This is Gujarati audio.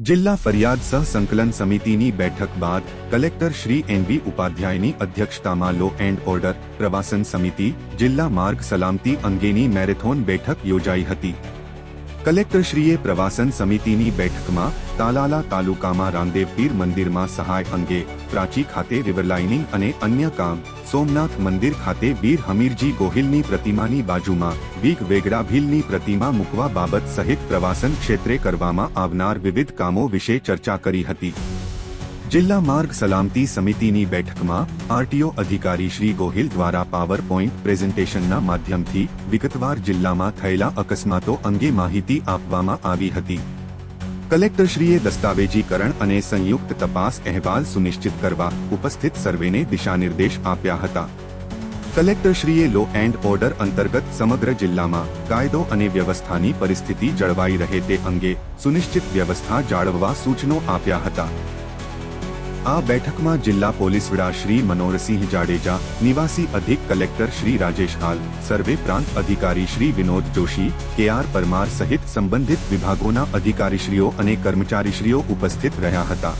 જિલ્લા ફરિયાદ સહ સંકલન સમિતિની બેઠક બાદ કલેક્ટર શ્રી એનબી ઉપાધ્યાયની અધ્યક્ષતામાં લો એન્ડ ઓર્ડર પ્રવાસન સમિતિ, જિલ્લા માર્ગ સલામતી અંગેની મેરેથોન બેઠક યોજાઈ હતી. કલેક્ટરશ્રીએ પ્રવાસન સમિતિની બેઠકમાં તાલાલા તાલુકામાં રામદેવ પીર મંદિરમાં સહાય અંગે પ્રાચી ખાતે રિવરલાઇનિંગ અને અન્ય કામ સોમનાથ મંદિર ખાતે વીર હમીરજી ગોહિલની પ્રતિમાની બાજુમાં, વીક વેગડા ભીલની પ્રતિમા મૂકવા બાબત સહિત પ્રવાસન ક્ષેત્રે કરવામાં આવનાર વિવિધ કામો વિશે ચર્ચા કરી હતી. જિલ્લા માર્ગ સલામતી સમિતિની બેઠકમાં, આરટીઓ અધિકારી શ્રી ગોહિલ દ્વારા પાવર પોઈન્ટ પ્રેઝન્ટેશનના માધ્યમથી વિગતવાર જિલ્લામાં થયેલા અકસ્માતો અંગે માહિતી આપવામાં આવી હતી. કલેક્ટરશ્રીએ દસ્તાવેજીકરણ અને સંયુક્ત તપાસ અહેવાલ સુનિશ્ચિત કરવા ઉપસ્થિત સર્વેને દિશાનિર્દેશ આપ્યા હતા. કલેક્ટરશ્રીએ લો એન્ડ ઓર્ડર અંતર્ગત સમગ્ર જિલ્લામાં કાયદો અને વ્યવસ્થાની પરિસ્થિતિ જળવાઈ રહે તે અંગે સુનિશ્ચિત વ્યવસ્થા જાળવવા સૂચનો આપ્યા હતા. આ બેઠકમાં જિલ્લા પોલીસ વડા શ્રી મનોહરસિંહ જાડેજા, નિવાસી અધિક કલેક્ટર શ્રી રાજેશ હાલ, સર્વે પ્રાંત અધિકારી શ્રી વિનોદ જોશી કે આર પરમાર સહિત સંબંધિત વિભાગોના અધિકારીશ્રીઓ અને કર્મચારીશ્રીઓ ઉપસ્થિત રહ્યા હતા.